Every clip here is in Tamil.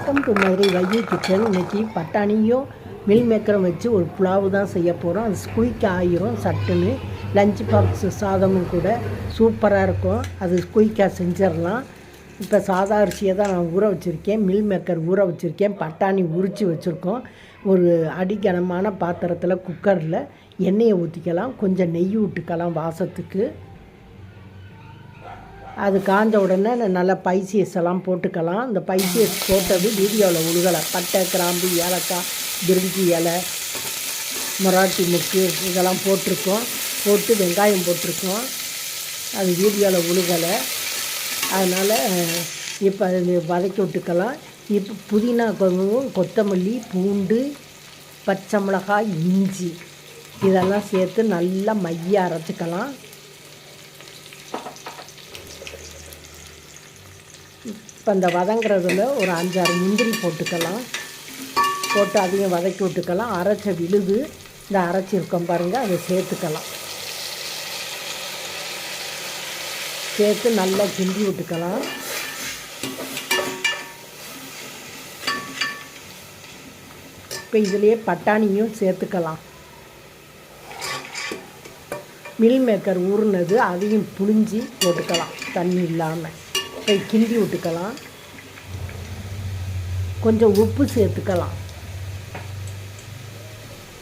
Welcome to Madurai Vaigai kitchen. இன்னைக்கு பட்டாணியும் மில் மேக்கரும் வச்சு ஒரு புலாவு தான் செய்ய போகிறோம் அது ஸ்குயிக் ஆயிரும் சட்டுன்னு. லஞ்ச் பாக்ஸ் சாதமும் கூட சூப்பராக இருக்கும். அது குயிக்காக செஞ்சிடலாம். இப்போ சாதா அரிசியை தான் நான் ஊற வச்சுருக்கேன். மில் மேக்கர் ஊற வச்சுருக்கேன். பட்டாணி உரித்து வச்சுருக்கோம். ஒரு அடிக்கனமான பாத்திரத்தில் குக்கரில் எண்ணெயை ஊற்றிக்கலாம் கொஞ்சம் நெய் விட்டுக்கலாம் வாசத்துக்கு. அது காஞ்ச உடனே நல்லா பைசியஸ் எல்லாம் போட்டுக்கலாம். இந்த பைசியஸ் போட்டது வீடியோவில் உழுகலை. பட்டை கிராம்பு ஏலக்காய் பிரிஞ்சி இலை மராட்டி முக்கு இதெல்லாம் போட்டிருக்கோம். போட்டு வெங்காயம் போட்டிருக்கோம். அது வீடியோவில் உழுகலை. அதனால் இப்போ அது வதக்கி விட்டுக்கலாம். இப்போ புதினா கொஞ்சம் கொத்தமல்லி பூண்டு பச்சை மிளகாய் இஞ்சி இதெல்லாம் சேர்த்து நல்லா மைய அரைச்சிக்கலாம். இப்போ இந்த வதங்குறதுல ஒரு அஞ்சாறு முந்திரி போட்டுக்கலாம். போட்டு அதையும் வதக்கி விட்டுக்கலாம். அரைச்ச விழுது இந்த அரைச்சிருக்கோம் பாருங்கள் அதை சேர்த்துக்கலாம். சேர்த்து நல்லா கிண்டி விட்டுக்கலாம். இப்போ இதுலேயே பட்டாணியும் சேர்த்துக்கலாம். மில் மேக்கர் ஊறுனது அதையும் புழிஞ்சி போட்டுக்கலாம் தண்ணி இல்லாமல் இப்போ கிண்டி விட்டுக்கலாம். கொஞ்சம் உப்பு சேர்த்துக்கலாம்.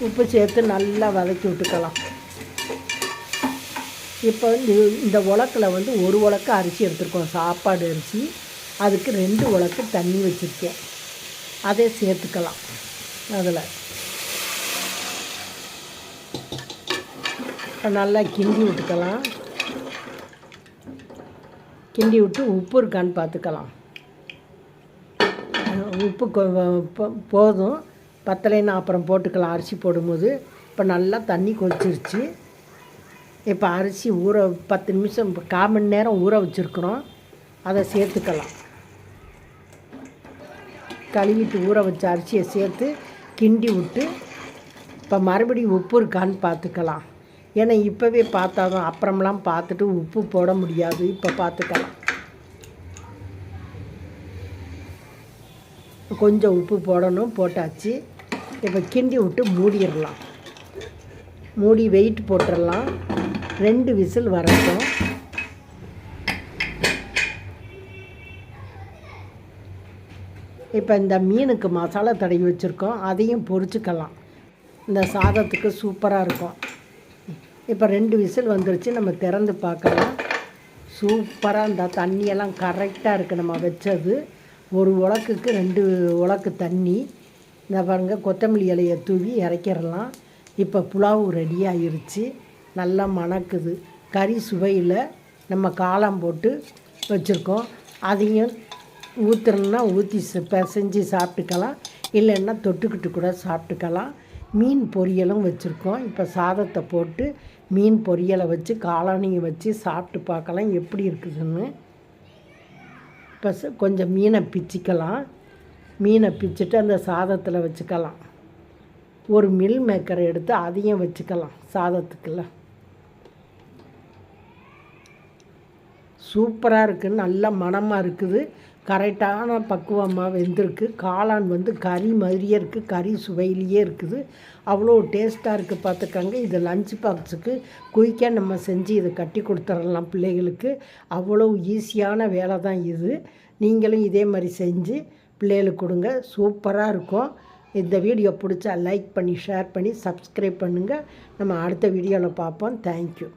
உப்பு சேர்த்து நல்லா வதக்கி விட்டுக்கலாம். இப்போ வந்து இந்த உலக்கில் வந்து ஒரு உலக்கு அரிசி எடுத்துருக்கோம் சாப்பாடு அரிசி. அதுக்கு ரெண்டு உலக்கு தண்ணி வச்சுருக்கேன். அதே சேர்த்துக்கலாம். அதில். நல்லா கிண்டி விட்டுக்கலாம். கிண்டி விட்டு உப்பு இருக்கான்னு பார்த்துக்கலாம். உப்பு போதும். பத்தலைன்னு அப்புறம் போட்டுக்கலாம். அரிசி போடும்போது இப்போ நல்லா தண்ணி கொதிச்சிருச்சு. இப்போ அரிசி ஊற பத்து நிமிஷம் கால் மணி நேரம் ஊற வச்சுருக்குறோம். அதை சேர்த்துக்கலாம். கழுவிட்டு ஊற வச்ச அரிசியை சேர்த்து கிண்டி விட்டு இப்போ மறுபடியும் உப்பு இருக்கான்னு பார்த்துக்கலாம். ஏன்னா இப்போவே பார்த்தா தான் பார்த்துட்டு உப்பு போட முடியாது. இப்போ பார்த்துக்கலாம். கொஞ்சம் உப்பு போடணும் போட்டாச்சு. இப்போ கிண்டி விட்டு மூடிடலாம். மூடி வெயிட் போட்டுடலாம். ரெண்டு விசில் வரட்டும். இப்போ இந்த மீனுக்கு மசாலா தடவி வச்சுருக்கோம். அதையும் பொரிச்சுக்கலாம். இந்த சாதத்துக்கு சூப்பராக இருக்கும். இப்போ ரெண்டு விசில் வந்துருச்சு நம்ம திறந்து பார்க்கலாம். சூப்பராக இந்த தண்ணியெல்லாம் கரெக்டாக இருக்குது நம்ம வச்சது. ஒரு உலக்குக்கு ரெண்டு உலக்கு தண்ணி. இந்த பாருங்கள் கொத்தமல்லி இலையை தூவி இறக்கிடலாம் இப்போ புலாவு ரெடியாகிருச்சு நல்லா மணக்குது. கறி சுவையில் நம்ம காளான் போட்டு வச்சுருக்கோம். அதையும் ஊற்றுறோன்னா ஊற்றி செஞ்சு சாப்பிட்டுக்கலாம். இல்லைன்னா தொட்டுக்கிட்டு கூட சாப்பிட்டுக்கலாம். மீன் பொரியலும் வச்சுருக்கோம். இப்போ சாதத்தை போட்டு மீன் பொரியலை வச்சு காளானியை வச்சு சாப்பிட்டு பார்க்கலாம். எப்படி இருக்குதுன்னு இப்போ கொஞ்சம் மீனை பிச்சிக்கலாம். மீனை பிச்சுட்டு அந்த சாதத்தில் வச்சுக்கலாம். ஒரு மில் மேக்கரை எடுத்து அதையும் வச்சுக்கலாம் சாதத்துக்குள்ள. சூப்பராக இருக்குது நல்ல மனமாக இருக்குது. கரெக்டான பக்குவமாக வெந்திருக்கு. காளான் வந்து கறி மாதிரியே இருக்குது கறி சுவையிலேயே இருக்குது. அவ்வளோ டேஸ்ட்டாக இருக்குது பார்த்துக்கங்க. இது லஞ்ச் பாக்ஸுக்கு குயிக்காக நம்ம செஞ்சு இதை கட்டி கொடுத்துடலாம் பிள்ளைகளுக்கு. அவ்வளோ ஈஸியான வேலை தான் இது. நீங்களும் இதே மாதிரி செஞ்சு பிள்ளைகளுக்கு கொடுங்க. சூப்பராக இருக்கும். இந்த வீடியோ பிடிச்சா லைக் பண்ணி ஷேர் பண்ணி சப்ஸ்கிரைப் பண்ணுங்கள் நம்ம அடுத்த வீடியோவில் பார்ப்போம். தேங்க்யூ